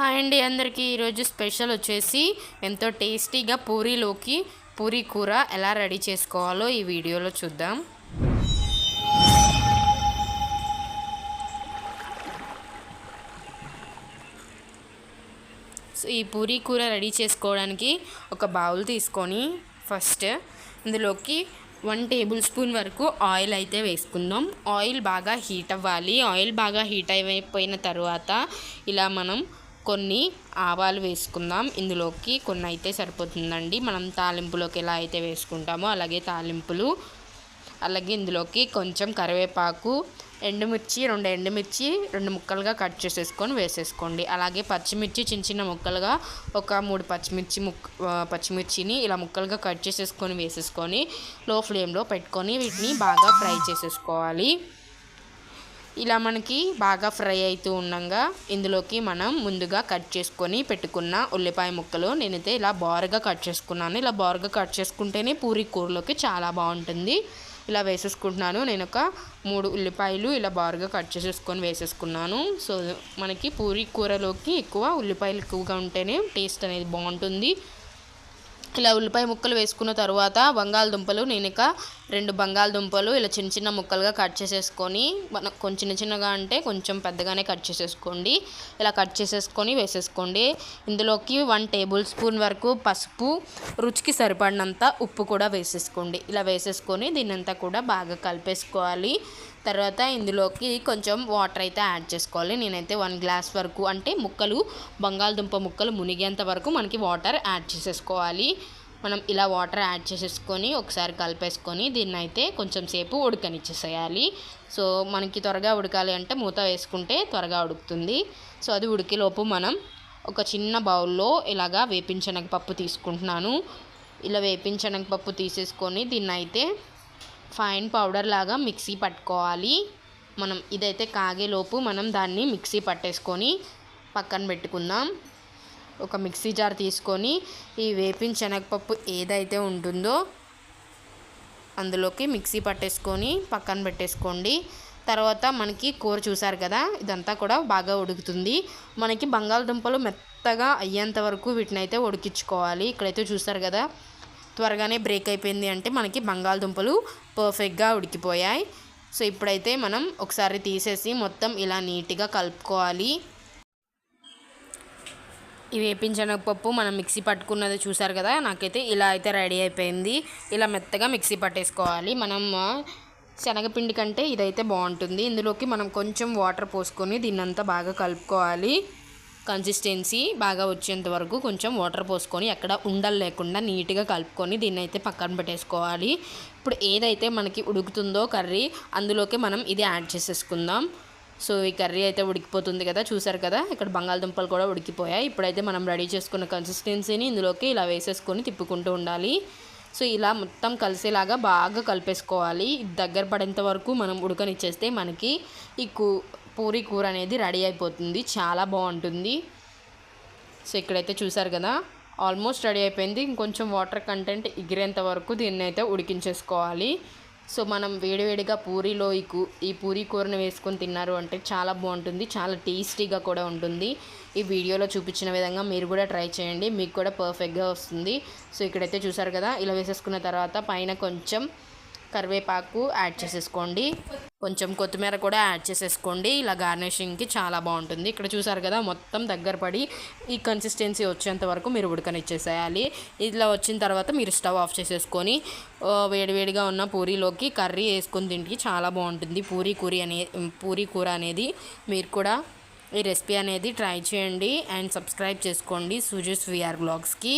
Hi అండి అందరికీ. ఈరోజు స్పెషల్ వచ్చేసి ఎంతో టేస్టీగా పూరీలోకి పూరీ కూర ఎలా రెడీ చేసుకోవాలో ఈ వీడియోలో చూద్దాం. సో ఈ పూరీ కూర రెడీ చేసుకోవడానికి ఒక బౌల్ తీసుకొని ఫస్ట్ ఇందులోకి వన్ టేబుల్ స్పూన్ వరకు ఆయిల్ అయితే వేసుకుందాం. ఆయిల్ బాగా హీట్ అవ్వాలి. ఆయిల్ బాగా హీట్ అయిపోయిన తర్వాత ఇలా మనం కొన్ని ఆవాలు వేసుకుందాం. ఇందులోకి కొన్ని అయితే సరిపోతుందండి. మనం తాలింపులోకి ఎలా అయితే వేసుకుంటామో అలాగే తాలింపులు. అలాగే ఇందులోకి కొంచెం కరివేపాకు ఎండుమిర్చి రెండు ఎండుమిర్చి రెండు ముక్కలుగా కట్ చేసేసుకొని వేసేసుకోండి. అలాగే పచ్చిమిర్చి చిన్న చిన్న ముక్కలుగా ఒక మూడు పచ్చిమిర్చి ముక్ పచ్చిమిర్చిని ఇలా ముక్కలుగా కట్ చేసేసుకొని వేసేసుకొని లో ఫ్లేమ్లో పెట్టుకొని వీటిని బాగా ఫ్రై చేసేసుకోవాలి. ఇలా మనకి బాగా ఫ్రై అవుతూ ఉండగా ఇందులోకి మనం ముందుగా కట్ చేసుకొని పెట్టుకున్న ఉల్లిపాయ ముక్కలు నేనైతే ఇలా బారుగా కట్ చేసుకున్నాను. ఇలా బారుగా కట్ చేసుకుంటేనే పూరి కూరలోకి చాలా బాగుంటుంది. ఇలా వేసేసుకుంటున్నాను. నేను ఒక మూడు ఉల్లిపాయలు ఇలా బారుగా కట్ చేసేసుకొని వేసేసుకున్నాను. సో మనకి పూరి కూరలోకి ఎక్కువ ఉల్లిపాయలు ఎక్కువగా ఉంటేనే టేస్ట్ అనేది బాగుంటుంది. ఇలా ఉల్లిపాయ ముక్కలు వేసుకున్న తర్వాత బంగాళదుంపలు నేను ఇక రెండు బంగాళదుంపలు ఇలా చిన్న చిన్న ముక్కలుగా కట్ చేసేసుకొని మన కొంచెం చిన్న చిన్నగా అంటే కొంచెం పెద్దగానే కట్ చేసేసుకోండి. ఇలా కట్ చేసేసుకొని వేసేసుకోండి. ఇందులోకి వన్ టేబుల్ స్పూన్ వరకు పసుపు రుచికి సరిపడినంత ఉప్పు కూడా వేసేసుకోండి. ఇలా వేసేసుకొని దీన్నంతా కూడా బాగా కలిపేసుకోవాలి. తర్వాత ఇందులోకి కొంచెం వాటర్ అయితే యాడ్ చేసుకోవాలి. నేనైతే వన్ గ్లాస్ వరకు అంటే ముక్కలు బంగాళదుంప ముక్కలు మునిగేంత వరకు మనకి వాటర్ యాడ్ చేసేసుకోవాలి. మనం ఇలా వాటర్ యాడ్ చేసేసుకొని ఒకసారి కలిపేసుకొని దీన్ని అయితే కొంచెం సేపు ఉడకనిచ్చేసేయాలి. సో మనకి త్వరగా ఉడకాలి అంటే మూత వేసుకుంటే త్వరగా ఉడుకుతుంది. సో అది ఉడికేలోపు మనం ఒక చిన్న బౌల్లో ఇలాగా వేపించనగపప్పు తీసుకుంటున్నాను. ఇలా వేపించనగపప్పు తీసేసుకొని దీన్ని అయితే ఫైన్ పౌడర్ లాగా మిక్సీ పట్టుకోవాలి. మనం ఇదైతే కాగేలోపు మనం దాన్ని మిక్సీ పట్టేసుకొని పక్కన పెట్టుకుందాం. ఒక మిక్సీ జార్ తీసుకొని ఈ వేపిన శనగపప్పు ఏదైతే ఉంటుందో అందులోకి మిక్సీ పట్టేసుకొని పక్కన పెట్టేసుకోండి. తర్వాత మనకి కూర చూసారు కదా ఇదంతా కూడా బాగా ఉడుకుతుంది. మనకి బంగాళదుంపలు మెత్తగా అయ్యేంత వరకు వీటిని అయితే ఉడికించుకోవాలి. ఇక్కడైతే చూసారు కదా త్వరగానే బ్రేక్ అయిపోయింది అంటే మనకి బంగాళదుంపలు పర్ఫెక్ట్గా ఉడికిపోయాయి. సో ఇప్పుడైతే మనం ఒకసారి తీసేసి మొత్తం ఇలా నీట్గా కలుపుకోవాలి. ఈ వేపించనగపప్పు మనం మిక్సీ పట్టుకున్నది చూసారు కదా నాకైతే ఇలా అయితే రెడీ అయిపోయింది. ఇలా మెత్తగా మిక్సీ పట్టేసుకోవాలి. మనం శనగపిండి కంటే ఇదైతే బాగుంటుంది. ఇందులోకి మనం కొంచెం వాటర్ పోసుకొని దీన్నంతా బాగా కలుపుకోవాలి. కన్సిస్టెన్సీ బాగా వచ్చేంత వరకు కొంచెం వాటర్ పోసుకొని ఎక్కడ ఉండలు లేకుండా నీట్గా కలుపుకొని దీన్ని అయితే పక్కన పెట్టేసుకోవాలి. ఇప్పుడు ఏదైతే మనకి ఉడుకుతుందో కర్రీ అందులోకి మనం ఇది యాడ్ చేసేసుకుందాం. సో ఈ కర్రీ అయితే ఉడికిపోతుంది కదా చూసారు కదా? ఇక్కడ బంగాళదుంపలు కూడా ఉడికిపోయాయి ఇప్పుడైతే మనం రెడీ చేసుకున్న కన్సిస్టెన్సీని ఇందులోకి ఇలా వేసేసుకొని తిప్పుకుంటూ ఉండాలి. సో ఇలా మొత్తం కలిసేలాగా బాగా కలిపేసుకోవాలి. దగ్గర పడేంత వరకు మనం ఉడకనిచ్చేస్తే మనకి ఈ కూ పూరి కూర అనేది రెడీ అయిపోతుంది. చాలా బాగుంటుంది. సో ఇక్కడైతే చూసారు కదా ఆల్మోస్ట్ రెడీ అయిపోయింది. ఇంకొంచెం వాటర్ కంటెంట్ ఎగిరేంత వరకు దీన్ని అయితే ఉడికించేసుకోవాలి. సో మనం వేడివేడిగా పూరీలో ఈ కూ ఈ పూరీ కూరను వేసుకొని తిన్నారు అంటే చాలా బాగుంటుంది చాలా టేస్టీగా కూడా ఉంటుంది. ఈ వీడియోలో చూపించిన విధంగా మీరు కూడా ట్రై చేయండి మీకు కూడా పర్ఫెక్ట్గా వస్తుంది. సో ఇక్కడైతే చూసారు కదా ఇలా వేసేసుకున్న తర్వాత పైన కొంచెం కరివేపాకు యాడ్ చేసేసుకోండి. కొంచెం కొత్తిమీర కూడా యాడ్ చేసేసుకోండి. ఇలా గార్నిషింగ్కి చాలా బాగుంటుంది. ఇక్కడ చూసారు కదా మొత్తం దగ్గర పడి ఈ కన్సిస్టెన్సీ వచ్చేంత వరకు మీరు ఉడకనిచ్చేసేయాలి. ఇలా వచ్చిన తర్వాత మీరు స్టవ్ ఆఫ్ చేసేసుకొని వేడివేడిగా ఉన్న పూరీలోకి కర్రీ వేసుకుని తింటే చాలా బాగుంటుంది. పూరీ కూరి అనే పూరీ కూర అనేది మీరు కూడా ఈ రెసిపీ అనేది ట్రై చేయండి. అండ్ సబ్స్క్రైబ్ చేసుకోండి. సూజస్ విఆర్ బ్లాగ్స్కి.